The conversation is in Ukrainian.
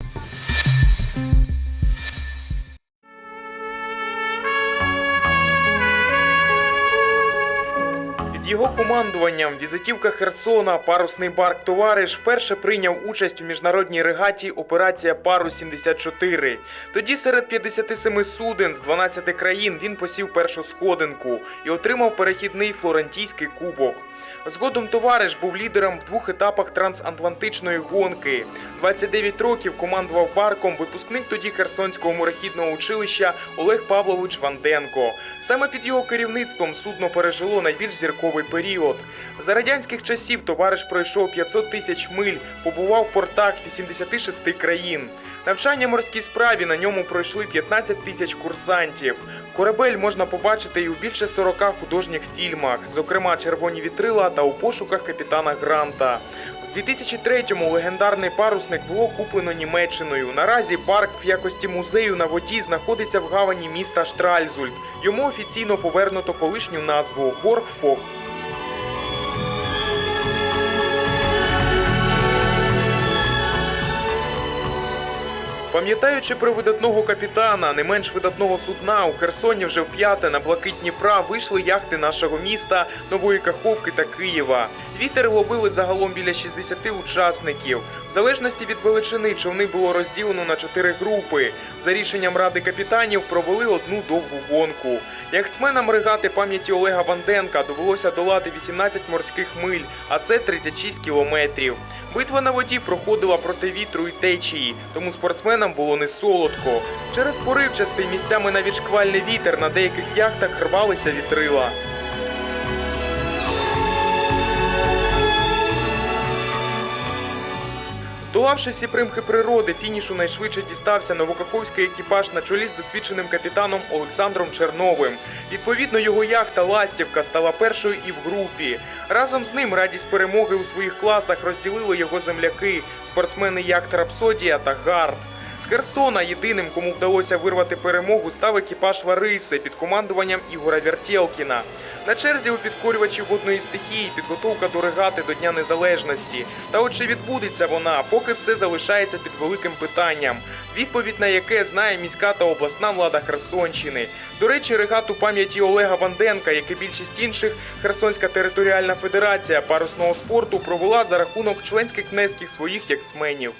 you Його командуванням візитівка Херсона, парусний барк Товариш вперше прийняв участь у міжнародній регаті Операція Парус 74. Тоді серед 57 суден з 12 країн він посів першу сходинку і отримав перехідний флорентійський кубок. Згодом товариш був лідером в двох етапах трансатлантичної гонки. 29 років командував барком випускник тоді Херсонського морехідного училища Олег Павлович Ванденко. Саме під його керівництвом судно пережило найбільш зірковий період. За радянських часів товариш пройшов 500 тисяч миль, побував в портах 86 країн. Навчання морській справі на ньому пройшли 15 тисяч курсантів. Корабель можна побачити і у більше 40 художніх фільмах, зокрема Червоні вітрила та у пошуках капітана Гранта. У 2003-му легендарний парусник було куплено Німеччиною. Наразі парк в якості музею на воді знаходиться в гавані міста Штральзульт. Йому офіційно повернуто колишню назву Боргфок. Пам'ятаючи про видатного капітана, не менш видатного судна, у Херсоні вже вп'яте на блакитні Дніпра вийшли яхти нашого міста, Нової Каховки та Києва. Вітер ловили загалом біля 60 учасників. В залежності від величини човни було розділено на чотири групи. За рішенням ради капітанів провели одну довгу гонку. Яхтсменам регати пам'яті Олега Ванденка довелося долати 18 морських миль, а це 36 кілометрів. Битва на воді проходила проти вітру і течії, тому спортсменам було не солодко. Через поривчастий місцями навіть шквальний вітер на деяких яхтах рвалися вітрила. Здолавши всі примхи природи, фінішу найшвидше дістався новокаховський екіпаж на чолі з досвідченим капітаном Олександром Черновим. Відповідно, його яхта Ластівка стала першою і в групі. Разом з ним радість перемоги у своїх класах розділили його земляки, спортсмени яхт Рапсодія та Гард. З Херсона єдиним, кому вдалося вирвати перемогу, став екіпаж Лариси під командуванням Ігора Вертєлкіна. На черзі у підкорювачів водної стихії підготовка до регати до Дня Незалежності. Та от чи відбудеться вона, поки все залишається під великим питанням, відповідь на яке знає міська та обласна влада Херсонщини. До речі, регату пам'яті Олега Ванденка, як і більшість інших, Херсонська територіальна федерація парусного спорту провела за рахунок членських внесків своїх яхтсменів.